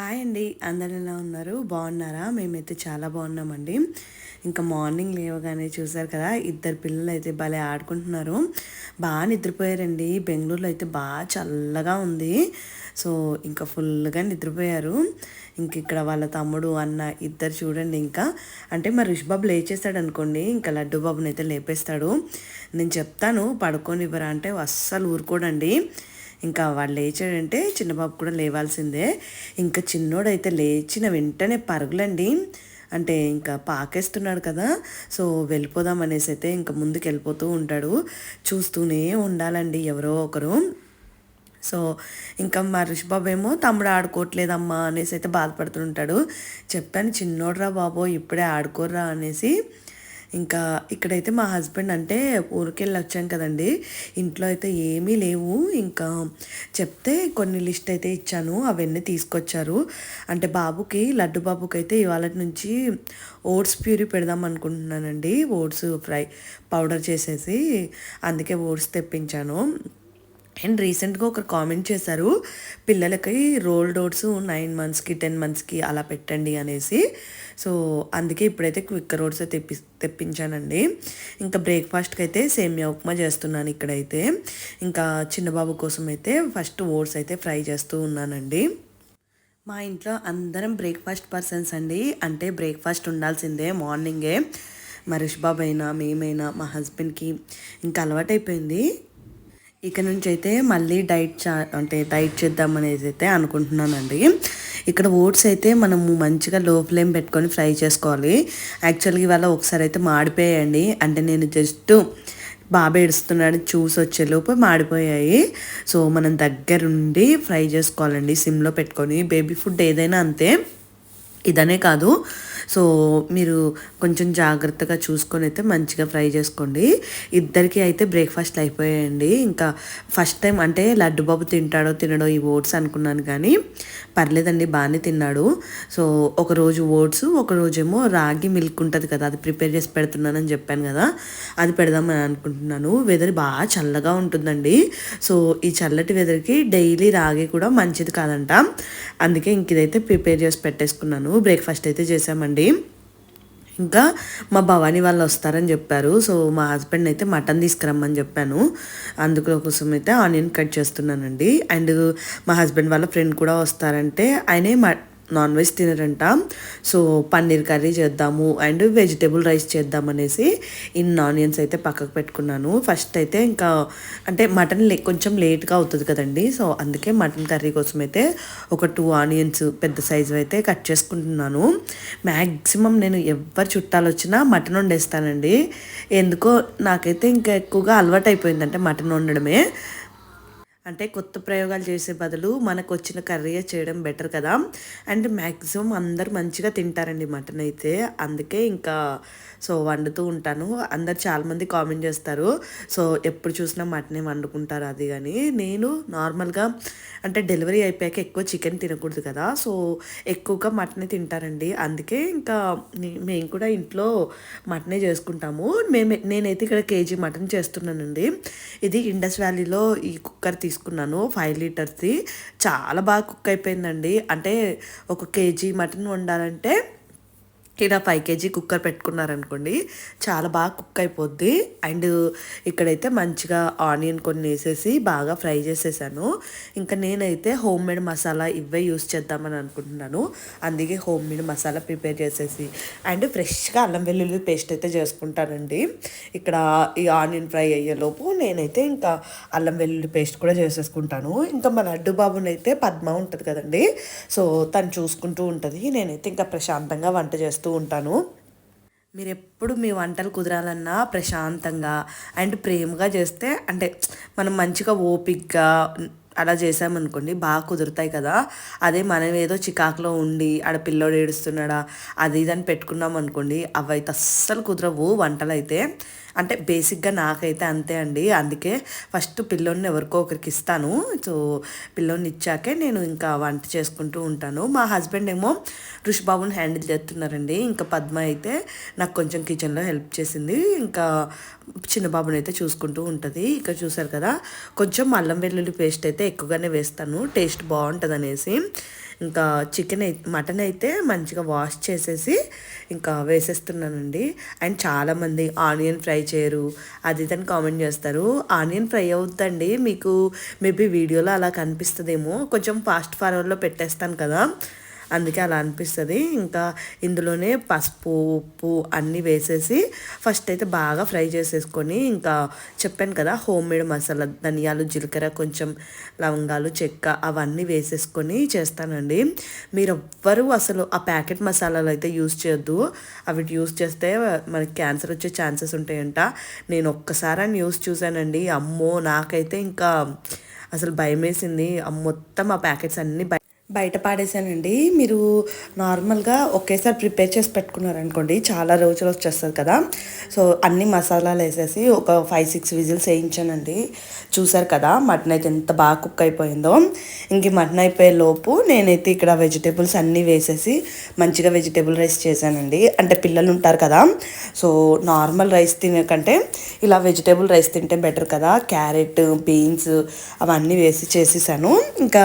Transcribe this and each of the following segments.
Hi అండి. అందరు ఎలా ఉన్నారు? బాగున్నారా? మేమైతే చాలా బాగున్నామండి. ఇంకా మార్నింగ్ లేవగానే చూసారు కదా ఇద్దరు పిల్లలు అయితే భలే ఆడుకుంటున్నారు. బాగా నిద్రపోయారండి. బెంగళూరులో అయితే బాగా చల్లగా ఉంది. సో ఇంకా ఫుల్గా నిద్రపోయారు. ఇంక ఇక్కడ వాళ్ళ తమ్ముడు అన్న ఇద్దరు చూడండి ఇంకా. అంటే మరి రిషిబాబు లేచేస్తాడు అనుకోండి ఇంకా లడ్డు బాబుని అయితే లేపేస్తాడు. నేను చెప్తాను పడుకోనివ్వరా అంటే అస్సలు ఊరుకోడండి. ఇంకా వాడు లేచాడంటే చిన్నబాబు కూడా లేవాల్సిందే. ఇంకా చిన్నోడైతే లేచిన వెంటనే పరుగులండి. అంటే ఇంకా పాకేస్తున్నాడు కదా. సో వెళ్ళిపోదాం అనేసి అయితే ఇంకా ముందుకు వెళ్ళిపోతూ ఉంటాడు. చూస్తూనే ఉండాలండి ఎవరో ఒకరు. సో ఇంకా మా రిషిబాబు ఏమో తమ్ముడు ఆడుకోవట్లేదమ్మా అనేసి అయితే బాధపడుతుంటాడు చెప్పాను చిన్నోడ్రా బాబో ఇప్పుడే ఆడుకోర్రా అనేసి. ఇంకా ఇక్కడైతే మా హస్బెండ్ అంటే ఊరికెళ్ళి వచ్చాం కదండి. ఇంట్లో అయితే ఏమీ లేవు. ఇంకా చెప్తే కొన్ని లిస్ట్ అయితే ఇచ్చాను. అవన్నీ తీసుకొచ్చారు. అంటే బాబుకి లడ్డు బాబుకి అయితే ఇవాళ నుంచి ఓట్స్ ప్యూరీ పెడదాం అనుకుంటున్నానండి. ఓట్స్ ఫ్రై పౌడర్ చేసేసి అందుకే ఓట్స్ తెప్పించాను. అండ్ రీసెంట్గా ఒకరు కామెంట్ చేశారు పిల్లలకి రోల్ డోట్స్ నైన్ మంత్స్కి టెన్ మంత్స్కి అలా పెట్టండి అనేసి. సో అందుకే ఇప్పుడైతే క్విక్ రోడ్స్ తెప్పి తెప్పించానండి. ఇంకా బ్రేక్ఫాస్ట్కి అయితే సేమియా ఉప్మా చేస్తున్నాను ఇక్కడైతే. ఇంకా చిన్నబాబు కోసం అయితే ఫస్ట్ ఓట్స్ అయితే ఫ్రై చేస్తూ ఉన్నానండి. మా ఇంట్లో అందరం బ్రేక్ఫాస్ట్ పర్సన్స్ అండి. అంటే బ్రేక్ఫాస్ట్ ఉండాల్సిందే మార్నింగే. మరిష్ బాబు అయినా మేమైనా మా హస్బెండ్కి. ఇంకా అలవాటైపోయింది. ఇక నుంచి అయితే మళ్ళీ డైట్ చా అంటే డైట్ చేద్దాం అనేది అయితే అనుకుంటున్నానండి. ఇక్కడ ఓట్స్ అయితే మనము మంచిగా లో ఫ్లేమ్ పెట్టుకొని ఫ్రై చేసుకోవాలి. యాక్చువల్గా ఇవాళ ఒకసారి అయితే మాడిపోయాయండి. అంటే నేను జస్ట్ బాబా ఏడుస్తున్నాడు చూసి వచ్చేలోపు మాడిపోయాయి. సో మనం దగ్గరుండి ఫ్రై చేసుకోవాలండి సిమ్లో పెట్టుకొని. బేబీ ఫుడ్ ఏదైనా అంతే. ఇదనే కాదు. సో మీరు కొంచెం జాగ్రత్తగా చూసుకొని అయితే మంచిగా ఫ్రై చేసుకోండి. ఇద్దరికి అయితే బ్రేక్ఫాస్ట్ అయిపోయాయండి. ఇంకా ఫస్ట్ టైం అంటే లడ్డు బాబు తింటాడో తినడో ఈ ఓట్స్ అనుకున్నాను కానీ పర్లేదండి బాగానే తిన్నాడు. సో ఒకరోజు ఓట్స్ ఒకరోజేమో రాగి మిల్క్ ఉంటుంది కదా అది ప్రిపేర్ చేసి పెడుతున్నానని చెప్పాను కదా అది పెడదామని అనుకుంటున్నాను. వెదర్ బాగా చల్లగా ఉంటుందండి. సో ఈ చల్లటి వెదర్కి డైలీ రాగి కూడా మంచిది కాదంట. అందుకే ఇంక ఇదైతే ప్రిపేర్ చేసి పెట్టేసుకున్నాను. బ్రేక్ఫాస్ట్ అయితే చేసామండి. ఇంకా మా భవానీ వాళ్ళు వస్తారని చెప్పారు. సో మా హస్బెండ్ అయితే మటన్ తీసుకురమ్మని చెప్పాను. అందుకోసం అయితే ఆనియన్ కట్ చేస్తున్నానండి. అండ్ మా హస్బెండ్ వాళ్ళ ఫ్రెండ్ కూడా వస్తారంటే ఆయనే నాన్ వెజ్ తినరంట. సో పన్నీర్ కర్రీ చేద్దాము అండ్ వెజిటేబుల్ రైస్ చేద్దాం అనేసి ఇన్ ఆనియన్స్ అయితే పక్కకు పెట్టుకున్నాను. ఫస్ట్ అయితే ఇంకా అంటే మటన్ లే కొంచెం లేట్గా అవుతుంది కదండి. సో అందుకే మటన్ కర్రీ కోసం అయితే ఒక టూ ఆనియన్స్ పెద్ద సైజు అయితే కట్ చేసుకుంటున్నాను. మ్యాక్సిమం నేను ఎవరు చుట్టాలు వచ్చినా మటన్ వండేస్తానండి. ఎందుకో నాకైతే ఇంకా ఎక్కువగా అలవాటు అయిపోయిందంటే మటన్ వండడమే. అంటే కొత్త ప్రయోగాలు చేసే బదులు మనకు వచ్చిన కర్రీ చేయడం బెటర్ కదా. అండ్ మ్యాక్సిమం అందరు మంచిగా తింటారండి మటన్ అయితే. అందుకే ఇంకా సో వండుతూ ఉంటాను. అందరు చాలామంది కామెంట్ చేస్తారు. సో ఎప్పుడు చూసినా మటనే వండుకుంటారు అది కానీ నేను నార్మల్గా అంటే డెలివరీ అయిపోయాక ఎక్కువ చికెన్ తినకూడదు కదా. సో ఎక్కువగా మటనే తింటారండి. అందుకే ఇంకా మేము కూడా ఇంట్లో మటనే చేసుకుంటాము. మేము నేనైతే ఇక్కడ కేజీ మటన్ చేస్తున్నానండి. ఇది ఇండస్ వ్యాలీలో ఈ కుక్కర్ తీసుకున్నాను ఫైవ్ లీటర్స్ది. చాలా బాగా కుక్ అయిపోయిందండి. అంటే ఒక కేజీ మటన్ వండాలంటే ఇలా ఫైవ్ కేజీ కుక్కర్ పెట్టుకున్నారనుకోండి చాలా బాగా కుక్ అయిపోద్ది. అండ్ ఇక్కడైతే మంచిగా ఆనియన్ కొన్ని వేసేసి బాగా ఫ్రై చేసేసాను. ఇంకా నేనైతే హోమ్ మేడ్ మసాలా ఇవే యూస్ చేద్దామని అనుకుంటున్నాను. అందుకే హోమ్ మేడ్ మసాలా ప్రిపేర్ చేసేసి. అండ్ ఫ్రెష్గా అల్లం వెల్లుల్లి పేస్ట్ అయితే చేసుకుంటానండి. ఇక్కడ ఈ ఆనియన్ ఫ్రై అయ్యేలోపు నేనైతే ఇంకా అల్లం వెల్లుల్లి పేస్ట్ కూడా చేసేసుకుంటాను. ఇంకా మన అడ్డు బాబునైతే పద్మ ఉంటుంది కదండి. సో తను చూసుకుంటూ ఉంటుంది. నేనైతే ఇంకా ప్రశాంతంగా వంట చేస్తూ చేస్తూ ఉంటాను. మీరు ఎప్పుడు మీ వంటలు కుదరాలన్నా ప్రశాంతంగా అండ్ ప్రేమగా చేస్తే అంటే మనం మంచిగా ఓపిక్గా అలా చేసామనుకోండి బాగా కుదురుతాయి కదా. అదే మనం ఏదో చికాకులో ఉండి ఆడ పిల్లోడు ఏడుస్తున్నాడా అది ఇదని పెట్టుకున్నాం అనుకోండి అవైతే అస్సలు కుదరవు వంటలు అయితే అంటే బేసిక్గా నాకైతే అంతే అండి. అందుకే ఫస్ట్ పిల్లోని ఎవరికో ఒకరికి ఇస్తాను. సో పిల్లోని ఇచ్చాకే నేను ఇంకా వంట చేసుకుంటూ ఉంటాను. మా హస్బెండ్ ఏమో ఋషిబాబుని హ్యాండిల్ చేస్తున్నారండి. ఇంకా పద్మ అయితే నాకు కొంచెం కిచెన్లో హెల్ప్ చేసింది. ఇంకా చిన్న బాబుని అయితే చూసుకుంటూ ఉంటుంది. ఇక్కడ చూసారు కదా కొంచెం అల్లం వెల్లుల్లి పేస్ట్ అయితే ఎక్కువగానే వేస్తాను. టేస్ట్ బాగుంటుంది అనేసి ఇంకా చికెన్ మటన్ అయితే మంచిగా వాష్ చేసేసి ఇంకా వేసేస్తున్నానండి. అండ్ చాలామంది ఆనియన్ ఫ్రై చేయరు. అది ఇదని కామెంట్ చేస్తారు. ఆనియన్ ఫ్రై అవుతుందండి మీకు మేబీ వీడియోలో అలా కనిపిస్తుందేమో. కొంచెం ఫాస్ట్ ఫార్వర్డ్లో పెట్టేస్తాను కదా. అందుకే అలా అనిపిస్తుంది. ఇంకా ఇందులోనే పసుపు ఉప్పు అన్నీ వేసేసి ఫస్ట్ అయితే బాగా ఫ్రై చేసేసుకొని ఇంకా చెప్పాను కదా హోమ్ మేడ్ మసాలా ధనియాలు జీలకర్ర కొంచెం లవంగాలు చెక్క అవన్నీ వేసేసుకొని చేస్తానండి. మీరు ఎవ్వరూ అసలు ఆ ప్యాకెట్ మసాలాలు అయితే యూస్ చేయొద్దు. అవి యూస్ చేస్తే మనకి క్యాన్సర్ వచ్చే ఛాన్సెస్ ఉంటాయంట. నేను ఒక్కసారి న్యూస్ చూశానండి అమ్మో నాకైతే ఇంకా అసలు భయం వేసింది మొత్తం ఆ ప్యాకెట్స్ అన్నీ బయట పాడేసానండి మీరు నార్మల్గా ఒకేసారి ప్రిపేర్ చేసి పెట్టుకున్నారనుకోండి చాలా రోజులు వచ్చేస్తుంది కదా. సో అన్ని మసాలాలు వేసేసి ఒక ఫైవ్ సిక్స్ విజిల్స్ వేయించానండి. చూసారు కదా మటన్ అయితే ఎంత బాగా కుక్ అయిపోయిందో. ఇంక మటన్ అయిపోయే లోపు నేనైతే ఇక్కడ వెజిటేబుల్స్ అన్నీ వేసేసి మంచిగా వెజిటేబుల్ రైస్ చేశానండి. అంటే పిల్లలు ఉంటారు కదా సో నార్మల్ రైస్ తినకంటే ఇలా వెజిటేబుల్ రైస్ తింటే బెటర్ కదా. క్యారెట్ బీన్స్ అవన్నీ వేసి చేసేసాను. ఇంకా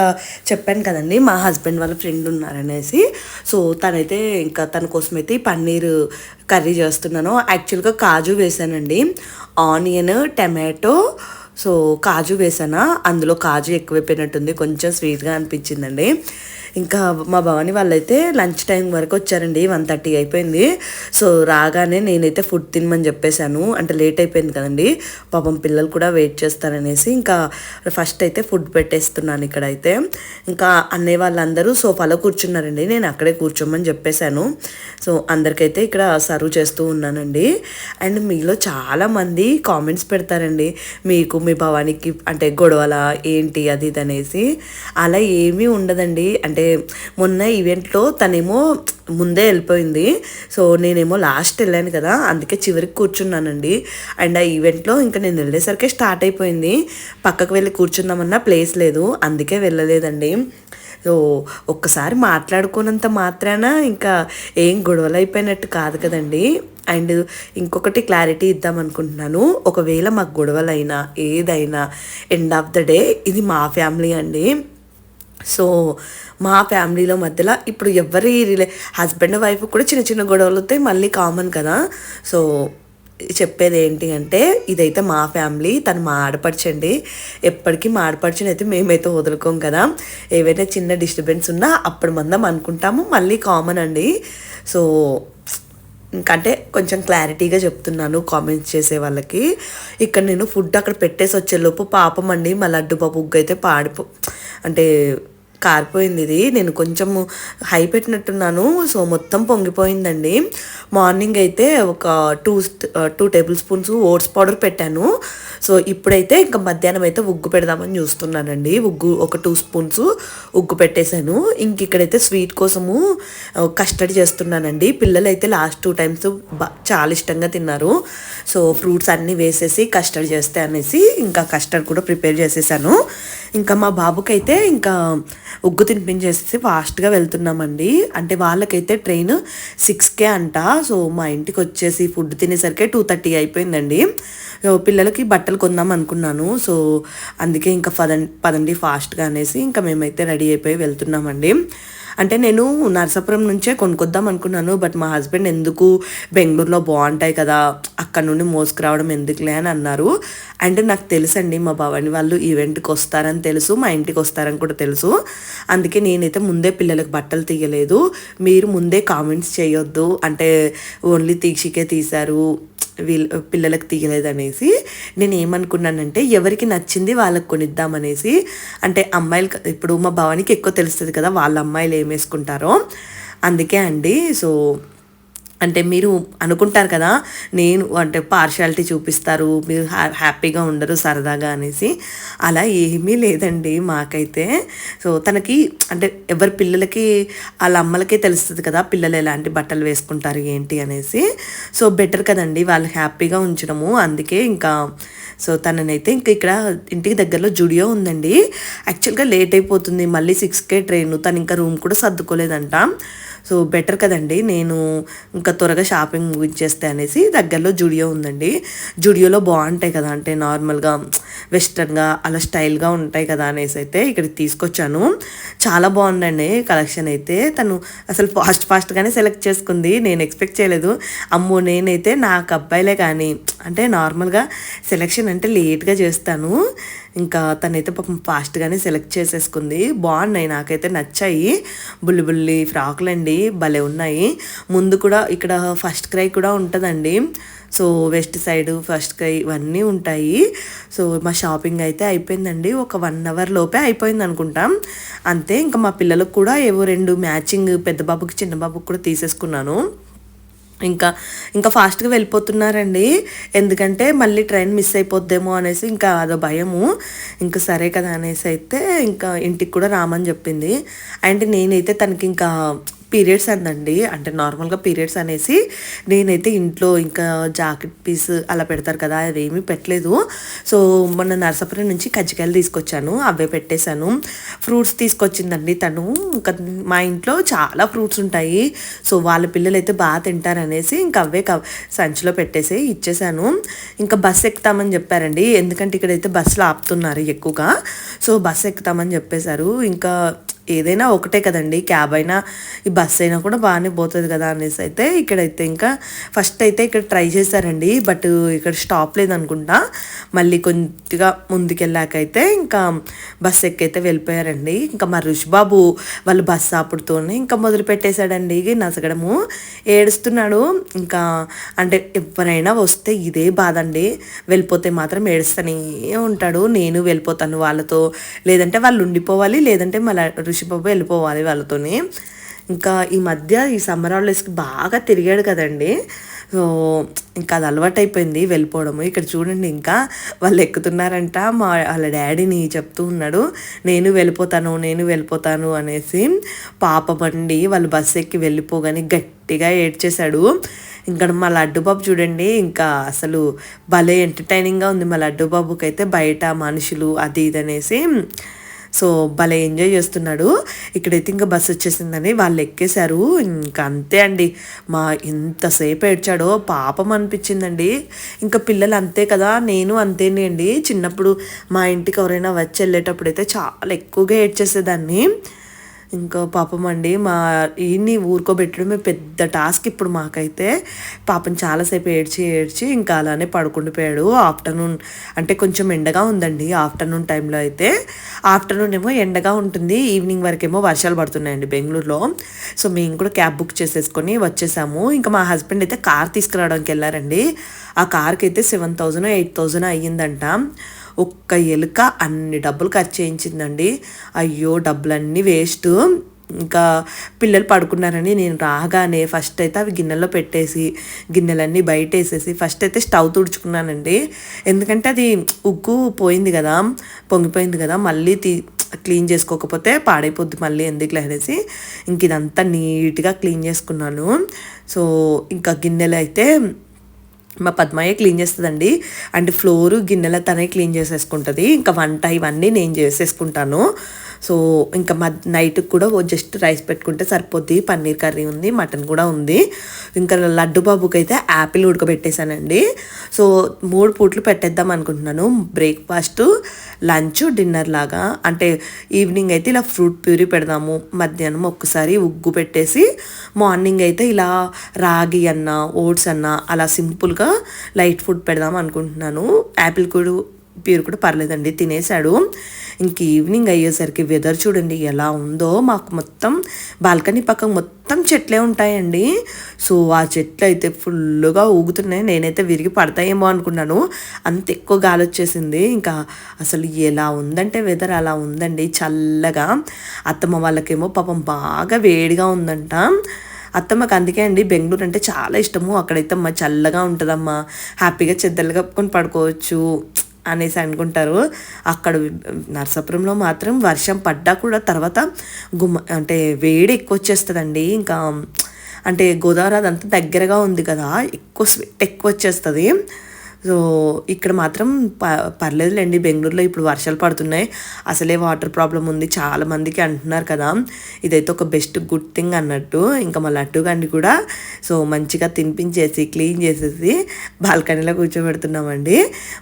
చెప్పాను కదండి మా హస్బెండ్ వాళ్ళ ఫ్రెండ్ ఉన్నారనేసి. సో తనైతే ఇంకా తన కోసం అయితే పన్నీర్ కర్రీ చేస్తున్నాను. యాక్చువల్గా కాజు వేసానండి. ఆనియన్ టమాటో సో కాజు వేసానా? అందులో కాజు ఎక్కువైపోయినట్టుంది. కొంచెం స్వీట్గా అనిపించిందండి. ఇంకా మా భవాని వాళ్ళైతే లంచ్ టైం వరకు వచ్చారండి వన్ థర్టీ అయిపోయింది. సో రాగానే నేనైతే ఫుడ్ తినమని చెప్పేశాను. అంటే లేట్ అయిపోయింది కదండి పాపం పిల్లలు కూడా వెయిట్ చేస్తారనేసి ఇంకా ఫస్ట్ అయితే ఫుడ్ పెట్టేస్తున్నాను ఇక్కడైతే. ఇంకా అన్నయ్య వాళ్ళందరూ సోఫాలో కూర్చున్నారండి నేను అక్కడే కూర్చోమని చెప్పేశాను. సో అందరికైతే ఇక్కడ సర్వ్ చేస్తూ ఉన్నానండి. అండ్ మీలో చాలామంది కామెంట్స్ పెడతారండి మీకు మీ భవానికి అంటే గొడవల ఏంటి అది ఇది అనేసి. అలా ఏమీ ఉండదండి అంటే మొన్న ఈవెంట్లో తనేమో ముందే వెళ్ళిపోయింది. సో నేనేమో లాస్ట్ వెళ్ళాను కదా అందుకే చివరికి కూర్చున్నానండి. అండ్ ఆ ఈవెంట్లో ఇంకా నేను వెళ్ళేసరికి స్టార్ట్ అయిపోయింది. పక్కకు వెళ్ళి కూర్చుందామన్నా ప్లేస్ లేదు అందుకే వెళ్ళలేదండి. సో ఒక్కసారి మాట్లాడుకున్నంత మాత్రాన ఇంకా ఏం గొడవలు అయిపోయినట్టు కాదు కదండి. అండ్ ఇంకొకటి క్లారిటీ ఇద్దాం అనుకుంటున్నాను. ఒకవేళ మాకు గొడవలైనా ఏదైనా ఎండ్ ఆఫ్ ద డే ఇది మా ఫ్యామిలీ అండి. సో మా ఫ్యామిలీలో మధ్యలో ఇప్పుడు ఎవరి రిలే హస్బెండ్ వైఫ్ కూడా చిన్న చిన్న గొడవలు వస్తాయి మళ్ళీ కామన్ కదా. సో చెప్పేది ఏంటి అంటే ఇదైతే మా ఫ్యామిలీ తను మా ఆడపడచండి. ఎప్పటికీ మా ఆడపడుచుని అయితే మేమైతే వదులుకోం కదా. ఏవైనా చిన్న డిస్టర్బెన్స్ ఉన్నా అప్పుడు మందం అనుకుంటాము మళ్ళీ కామన్ అండి. సో ఇంకంటే కొంచెం క్లారిటీగా చెప్తున్నాను కామెంట్స్ చేసే వాళ్ళకి. ఇక్కడ నేను ఫుడ్ అక్కడ పెట్టేసి వచ్చేలోపు పాపం అండి మా లడ్డు బాబు ఉగ్గు అయితే పాడిపో అంటే కారిపోయింది ఇది. నేను కొంచెం హై పెట్టినట్టున్నాను. సో మొత్తం పొంగిపోయిందండి. మార్నింగ్ అయితే ఒక two two tablespoons oats powder పెట్టాను. సో ఇప్పుడైతే ఇంకా మధ్యాహ్నం అయితే ఉగ్గు పెడదామని చూస్తున్నానండి. ఉగ్గు ఒక టూ స్పూన్స్ ఉగ్గు పెట్టేశాను. ఇంక ఇక్కడైతే స్వీట్ కోసము కస్టర్డ్ చేస్తున్నానండి. పిల్లలు అయితే లాస్ట్ టూ టైమ్స్ చాలా ఇష్టంగా తిన్నారు. సో ఫ్రూట్స్ అన్నీ వేసేసి కస్టర్డ్ చేస్తే అనేసి ఇంకా కస్టర్డ్ కూడా ప్రిపేర్ చేసేసాను. ఇంకా మా బాబుకైతే ఇంకా ఉగ్గు తినిపించేసి ఫాస్ట్గా వెళ్తున్నామండి. అంటే వాళ్ళకైతే ట్రైన్ సిక్స్కే అంట. సో మా ఇంటికి వచ్చేసి ఫుడ్ తినేసరికి టూ థర్టీ అయిపోయిందండి. పిల్లలకి బట్టలు కొందాం అనుకున్నాను. సో అందుకే ఇంకా పదండి పదండి ఫాస్ట్గా అనేసి ఇంకా మేమైతే రెడీ అయిపోయి వెళ్తున్నామండి. అంటే నేను నరసాపురం నుంచే కొనుక్కొద్దాం అనుకున్నాను బట్ మా హస్బెండ్ ఎందుకు బెంగళూరులో బాగుంటాయి కదా అక్కడ నుండి మోసుకురావడం ఎందుకులే అని అన్నారు. అండ్ నాకు తెలుసండి మా భవాని వాళ్ళు ఈవెంట్కి వస్తారని తెలుసు మా ఇంటికి వస్తారని కూడా తెలుసు. అందుకే నేనైతే ముందే పిల్లలకు బట్టలు తీయలేదు. మీరు ముందే కామెంట్స్ చేయొద్దు అంటే ఓన్లీ తీక్షికే తీశారు వీళ్ళ పిల్లలకు తీయలేదనేసి నేను ఏమనుకున్నానంటే ఎవరికి నచ్చింది వాళ్ళకి కొనిద్దామనేసి అంటే అమ్మాయిలు ఇప్పుడు మా భవానికి ఎక్కువ తెలుస్తుంది కదా వాళ్ళ అమ్మాయిలు ఏం వేసుకుంటారో అందుకే అండి సో అంటే మీరు అనుకుంటారు కదా నేను అంటే పార్షాలిటీ చూపిస్తారు మీరు హ్యాపీగా ఉండరు సరదాగా అనేసి. అలా ఏమీ లేదండి మాకైతే. సో తనకి అంటే ఎవరి పిల్లలకి వాళ్ళ అమ్మలకే తెలుస్తుంది కదా పిల్లలు ఎలాంటి బట్టలు వేసుకుంటారు ఏంటి అనేసి. సో బెటర్ కదండి వాళ్ళు హ్యాపీగా ఉంచడము. అందుకే ఇంకా సో తననైతే ఇంకా ఇక్కడ ఇంటికి దగ్గరలో జుడియో ఉందండి. యాక్చువల్గా లేట్ అయిపోతుంది. మళ్ళీ సిక్స్కే ట్రైన్ తను ఇంకా రూమ్ కూడా సర్దుకోలేదంట. సో బెటర్ కదండి. నేను ఇంకా త్వరగా షాపింగ్ ముగించేస్తే అనేసి దగ్గరలో జుడియో ఉందండి. జుడియోలో బాగుంటాయి కదా అంటే నార్మల్గా వెస్ట్రన్గా అలా స్టైల్గా ఉంటాయి కదా అనేసి అయితే ఇక్కడికి తీసుకొచ్చాను. చాలా బాగుందండి కలెక్షన్ అయితే. తను అసలు ఫాస్ట్ ఫాస్ట్గానే సెలెక్ట్ చేసుకుంది. నేను ఎక్స్పెక్ట్ చేయలేదు. అమ్మో నేనైతే నాకు అబ్బాయిలే కానీ అంటే నార్మల్గా సెలెక్షన్ అంటే లేట్గా చేస్తాను. ఇంకా తనైతే పాపం ఫాస్ట్గానే సెలెక్ట్ చేసేసుకుంది. బాగున్నాయి నాకైతే నచ్చాయి. బుల్లి బుల్లి ఫ్రాకులండి భలే ఉన్నాయి. ముందు కూడా ఇక్కడ ఫస్ట్ క్రై కూడా ఉంటుందండి. సో వెస్ట్ సైడ్ ఫస్ట్ కై ఇవన్నీ ఉంటాయి. సో మా షాపింగ్ అయితే అయిపోయిందండి. ఒక వన్ అవర్ లోపే అయిపోయింది అనుకుంటాం అంతే ఇంకా మా పిల్లలకు కూడా ఏవో రెండు మ్యాచింగ్ పెద్ద బాబుకి చిన్న బాబుకి కూడా తీసేసుకున్నాను. ఇంకా ఇంకా ఫాస్ట్గా వెళ్ళిపోతున్నారండి. ఎందుకంటే మళ్ళీ ట్రైన్ మిస్ అయిపోద్దేమో అనేసి ఇంకా అదో భయము. ఇంకా సరే కదా అనేసి అయితే ఇంకా ఇంటికి కూడా రామని చెప్పింది. అండ్ నేనైతే తనకి ఇంకా పీరియడ్స్ అందండి. అంటే నార్మల్గా పీరియడ్స్ అనేసి నేనైతే ఇంట్లో ఇంకా జాకెట్ పీస్ అలా పెడతారు కదా అవేమీ పెట్టలేదు. సో మొన్న నర్సాపురం నుంచి కజ్జికాయలు తీసుకొచ్చాను. అవే పెట్టేశాను. ఫ్రూట్స్ తీసుకొచ్చిందండి తను. ఇంకా మా ఇంట్లో చాలా ఫ్రూట్స్ ఉంటాయి. సో వాళ్ళ పిల్లలు అయితే బాగా తింటారనేసి ఇంకా అవే సంచిలో పెట్టేసి ఇచ్చేసాను ఇంకా బస్సు ఎక్కుతామని చెప్పారండి. ఎందుకంటే ఇక్కడైతే బస్సులు ఆపుతున్నారు ఎక్కువగా. సో బస్సు ఎక్కుతామని చెప్పేశారు. ఇంకా ఏదైనా ఒకటే కదండి. క్యాబ్ అయినా ఈ బస్ అయినా కూడా బాగానే పోతుంది కదా అనేసి అయితే ఇక్కడైతే ఇంకా ఫస్ట్ అయితే ఇక్కడ ట్రై చేశారండి. బట్ ఇక్కడ స్టాప్ లేదనుకుంటా. మళ్ళీ కొద్దిగా ముందుకెళ్ళాకైతే ఇంకా బస్ ఎక్కైతే వెళ్ళిపోయారండి. ఇంకా మా రుషిబాబు వాళ్ళు బస్ ఆపుడుతోనే ఇంకా మొదలు పెట్టేశాడండి నసగడము. ఏడుస్తున్నాడు. ఇంకా అంటే ఎవరైనా వస్తే ఇదే బాధ అండి. వెళ్ళిపోతే మాత్రం ఏడుస్తూనే ఉంటాడు. నేను వెళ్ళిపోతాను వాళ్ళతో. లేదంటే వాళ్ళు ఉండిపోవాలి. లేదంటే మళ్ళీ ఋషిబాబు వెళ్ళిపోవాలి వాళ్ళతోని. ఇంకా ఈ మధ్య ఈ సమ్మర్ హాలిడేస్కి బాగా తిరిగాడు కదండి. సో ఇంకా అది అలవాటు అయిపోయింది వెళ్ళిపోవడము. ఇక్కడ చూడండి ఇంకా వాళ్ళు ఎక్కుతున్నారంట. మా వాళ్ళ డాడీని చెప్తూ ఉన్నాడు నేను వెళ్ళిపోతాను నేను వెళ్ళిపోతాను అనేసి. పాప బండి వాళ్ళు బస్సు ఎక్కి వెళ్ళిపోగానే గట్టిగా ఏడ్చేశాడు. ఇంకా మా లడ్డు బాబు చూడండి ఇంకా అసలు భలే ఎంటర్టైనింగ్గా ఉంది మా లడ్డు బాబుకి అయితే బయట మనుషులు అది ఇది అనేసి. సో భలే ఎంజాయ్ చేస్తున్నాడు. ఇక్కడైతే ఇంకా బస్సు వచ్చేసిందని వాళ్ళు ఎక్కేశారు. ఇంకా అంతే అండి. మా ఎంతసేపు ఏడ్చాడో పాపం అనిపించిందండి. ఇంకా పిల్లలు అంతే కదా నేను అంతేనే అండి. చిన్నప్పుడు మా ఇంటికి ఎవరైనా వచ్చి వెళ్ళేటప్పుడు అయితే చాలా ఎక్కువగా ఏడ్చేసేదాన్ని. ఇంకా పాపం అండి మా ఈయన్ని ఊరుకోబెట్టడమే పెద్ద టాస్క్ ఇప్పుడు మాకైతే. పాపం చాలాసేపు ఏడ్చి ఏడ్చి ఇంకా అలానే పడుకుండిపోయాడు. ఆఫ్టర్నూన్ అంటే కొంచెం ఎండగా ఉందండి ఆఫ్టర్నూన్ టైంలో అయితే. ఆఫ్టర్నూన్ ఏమో ఎండగా ఉంటుంది. ఈవినింగ్ వరకేమో వర్షాలు పడుతున్నాయండి బెంగళూరులో. సో మేము కూడా క్యాబ్ బుక్ చేసేసుకొని వచ్చేసాము. ఇంకా మా హస్బెండ్ అయితే కార్ తీసుకురావడానికి వెళ్ళారండి. ఆ కార్కి అయితే సెవెన్ థౌజండ్ ఎయిట్ థౌజండ్ అయ్యిందంట. ఒక్క ఎలుక అన్ని డబ్బులు ఖర్చు చేయించిందండి. అయ్యో డబ్బులన్నీ వేస్ట్. ఇంకా పిల్లలు పడుకున్నారని నేను రాగానే ఫస్ట్ అయితే అవి గిన్నెలో పెట్టేసి గిన్నెలన్నీ బయట వేసేసి ఫస్ట్ అయితే స్టవ్ తుడుచుకున్నానండి. ఎందుకంటే అది ఉగ్గు పోయింది కదా పొంగిపోయింది కదా మళ్ళీ తీ క్లీన్ చేసుకోకపోతే పాడైపోద్ది మళ్ళీ ఎందుకు అనేసి ఇంక ఇదంతా నీట్గా క్లీన్ చేసుకున్నాను. సో ఇంకా గిన్నెలు అయితే మా పద్మయ్య క్లీన్ చేస్తుందండి. అంటే ఫ్లోరు గిన్నెల తనే క్లీన్ చేసేసుకుంటుంది. ఇంకా వంట ఇవన్నీ నేను చేసేసుకుంటాను. సో ఇంకా మ నైట్కి కూడా జస్ట్ రైస్ పెట్టుకుంటే సరిపోద్ది. పన్నీర్ కర్రీ ఉంది మటన్ కూడా ఉంది. ఇంకా లడ్డు బాబుకి అయితే యాపిల్ ఉడకబెట్టేశానండి. సో మూడు పూట్లు పెట్టేద్దాం అనుకుంటున్నాను. బ్రేక్ఫాస్ట్ లంచ్ డిన్నర్ లాగా. అంటే ఈవినింగ్ అయితే ఇలా ఫ్రూట్ ప్యూరీ పెడదాము. మధ్యాహ్నం ఒక్కసారి ఉగ్గు పెట్టేసి మార్నింగ్ అయితే ఇలా రాగి అన్న ఓట్స్ అన్న అలా సింపుల్గా లైట్ ఫుడ్ పెడదాం అనుకుంటున్నాను. యాపిల్ కూడా పేరు కూడా పర్లేదండి తినేశాడు. ఇంక ఈవినింగ్ అయ్యేసరికి వెదర్ చూడండి ఎలా ఉందో. మాకు మొత్తం బాల్కనీ పక్కన మొత్తం చెట్లే ఉంటాయండి. సో ఆ చెట్లు అయితే ఫుల్గా ఊగుతున్నాయి. నేనైతే విరిగి పడతాయేమో అనుకున్నాను. అంత ఎక్కువ గాలి వచ్చేసింది. ఇంకా అసలు ఎలా ఉందంటే వెదర్ అలా ఉందండి. చల్లగా. అత్తమ్మ వాళ్ళకేమో పాపం బాగా వేడిగా ఉందంట. అత్తమ్మకు అందుకే అండి బెంగళూరు అంటే చాలా ఇష్టము. అక్కడైతే అమ్మ చల్లగా ఉంటుందమ్మా. హ్యాపీగా చెద్దలు కప్పుకొని పడుకోవచ్చు. అనేసి అనుకుంటారు. అక్కడ నరసాపురంలో మాత్రం వర్షం పడ్డా కూడా తర్వాత గుమ్మ అంటే వేడి ఎక్కువ వచ్చేస్తుందండి ఇంకా అంటే గోదావరి అదంతా దగ్గరగా ఉంది కదా ఎక్కువ స్వెట్ ఎక్కువ వచ్చేస్తుంది సో ఇక్కడ మాత్రం ప పర్లేదులేండి. బెంగళూరులో ఇప్పుడు వర్షాలు పడుతున్నాయి. అసలే వాటర్ ప్రాబ్లం ఉంది. చాలా మందికి అంటున్నారు కదా. ఇదైతే ఒక బెస్ట్ గుడ్ థింగ్ అన్నట్టు. ఇంకా మా లడ్డు గారిని కూడా సో మంచిగా తినిపించేసి క్లీన్ చేసేసి బాల్కనీలో కూర్చోబెడుతున్నామండి.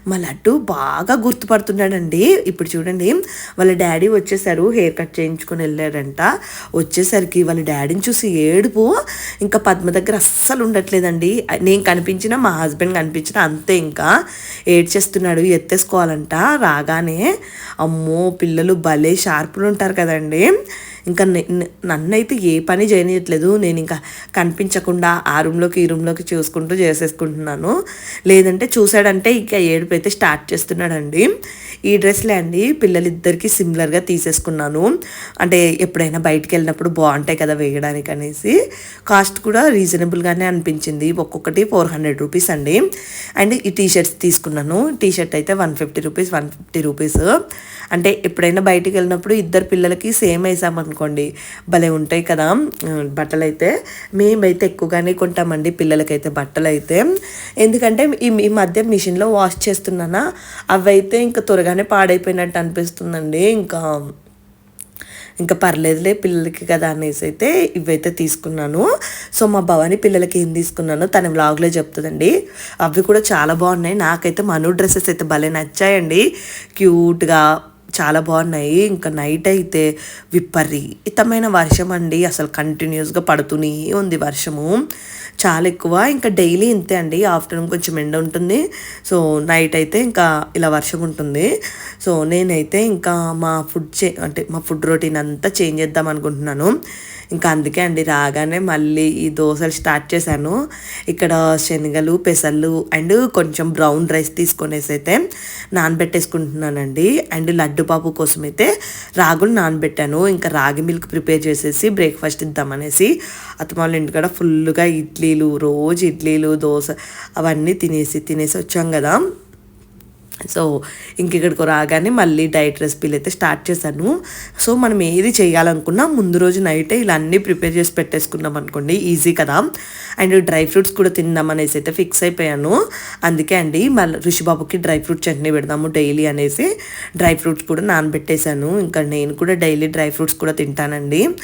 మా లడ్డు బాగా గుర్తుపడుతున్నాడండి. ఇప్పుడు చూడండి. వాళ్ళ డాడీ వచ్చేసారు. హెయిర్ కట్ చేయించుకొని వెళ్ళాడంట. వచ్చేసరికి వాళ్ళ డాడీని చూసి ఏడుపు. ఇంకా పద్మ దగ్గర అస్సలు ఉండట్లేదండి. నేను కనిపించిన మా హస్బెండ్ కనిపించిన అంతే ఇంకా. ఇంకా ఏడ్చేస్తున్నాడు ఎత్తేసుకోవాలంట. రాగానే అమ్మో పిల్లలు భలే షార్పులు ఉంటారు కదండి. ఇంకా నన్నైతే ఏ పని చేయనియట్లేదు. నేను ఇంకా కనిపించకుండా ఆ రూమ్లోకి ఈ రూమ్లోకి చూసుకుంటూ చేసేసుకుంటున్నాను. లేదంటే చూసాడంటే ఇంకా ఏడుపు అయితే స్టార్ట్ చేస్తున్నాడండి. ఈ డ్రెస్లే అండి పిల్లలిద్దరికీ సిమిలర్గా తీసేసుకున్నాను. అంటే ఎప్పుడైనా బయటికి వెళ్ళినప్పుడు బాగుంటాయి కదా వేయడానికి అనేసి. కాస్ట్ కూడా రీజనబుల్గానే అనిపించింది. ఒక్కొక్కటి ఫోర్ హండ్రెడ్ రూపీస్ అండి. అండ్ ఇట్ టీ షర్ట్స్ తీసుకున్నాను. టీ షర్ట్ అయితే one fifty rupees one fifty rupees అంటే ఎప్పుడైనా బయటికి వెళ్ళినప్పుడు ఇద్దరు పిల్లలకి సేమ్ వేసామనుకోండి భలే ఉంటాయి కదా. బట్టలు అయితే మేమైతే ఎక్కువగానే కొంటామండి పిల్లలకైతే బట్టలు అయితే ఎందుకంటే ఈ ఈ మధ్య మిషన్లో వాష్ చేస్తున్నానా? అవైతే ఇంకా త్వరగానే పాడైపోయినట్టు అనిపిస్తుందండి. ఇంకా ఇంకా పర్లేదులే పిల్లలకి కదా అనేసి అయితే ఇవైతే తీసుకున్నాను. సో మా భవాని పిల్లలకి ఏం తీసుకున్నాను తన వ్లాగ్లో చెప్తుందండి. అవి కూడా చాలా బాగున్నాయి. నాకైతే మను డ్రెస్సెస్ అయితే భలే నచ్చాయండి. క్యూట్గా చాలా బాగున్నాయి. ఇంకా నైట్ అయితే విపరీతమైన వర్షం అండి. అసలు కంటిన్యూస్గా పడుతూనే ఉంది వర్షము. చాలా ఎక్కువ. ఇంకా డైలీ ఇంతే అండి. ఆఫ్టర్నూన్ కొంచెం ఎండ ఉంటుంది. సో నైట్ అయితే ఇంకా ఇలా వర్షం ఉంటుంది. సో నేనైతే ఇంకా మా ఫుడ్ చే అంటే మా ఫుడ్ రొటీన్ అంతా చేంజ్ చేద్దాం అనుకుంటున్నాను. ఇంకా అందుకే అండి రాగానే మళ్ళీ ఈ దోశలు స్టార్ట్ చేశాను. ఇక్కడ శనగలు పెసలు అండ్ కొంచెం బ్రౌన్ రైస్ తీసుకొనేసి అయితే నానబెట్టేసుకుంటున్నానండి. అండ్ లడ్డు పాపు కోసం అయితే రాగులు నానబెట్టాను. ఇంకా రాగి మిల్క్ ప్రిపేర్ చేసేసి బ్రేక్ఫాస్ట్ ఇద్దామనేసి అత్తమాల ఇంటికాడ ఫుల్గా ఇడ్లీలు రోజు ఇడ్లీలు దోశ అవన్నీ తినేసి తినేసి వచ్చాం కదా. సో ఇంక ఇక్కడికి రాగానే మళ్ళీ డైట్ రెసిపీలు అయితే స్టార్ట్ చేశాను. సో మనం ఏది చేయాలనుకున్నా ముందు రోజు నైటే ఇలా అన్నీ ప్రిపేర్ చేసి పెట్టేసుకున్నాం అనుకోండి ఈజీ కదా. అండ్ డ్రై ఫ్రూట్స్ కూడా తిందాం అనేసి అయితే ఫిక్స్ అయిపోయాను. అందుకే అండి మళ్ళీ ఋషిబాబుకి డ్రై ఫ్రూట్ చట్నీ పెడదాము డైలీ అనేసి డ్రై ఫ్రూట్స్ కూడా నానబెట్టేశాను. ఇంకా నేను కూడా డైలీ డ్రై ఫ్రూట్స్ కూడా తింటానండి.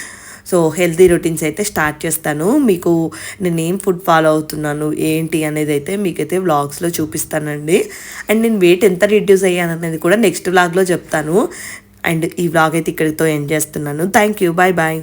సో హెల్తీ రొటీన్స్ అయితే స్టార్ట్ చేస్తాను. మీకు నేను ఏం ఫుడ్ ఫాలో అవుతున్నాను ఏంటి అనేది అయితే మీకైతే వ్లాగ్స్లో చూపిస్తానండి. అండ్ నేను వెయిట్ ఎంత రిడ్యూస్ అయ్యాను అనేది కూడా నెక్స్ట్ వ్లాగ్లో చెప్తాను. అండ్ ఈ వ్లాగ్ అయితే ఇక్కడితో ఎండ్ చేస్తున్నాను. Thank you. Bye bye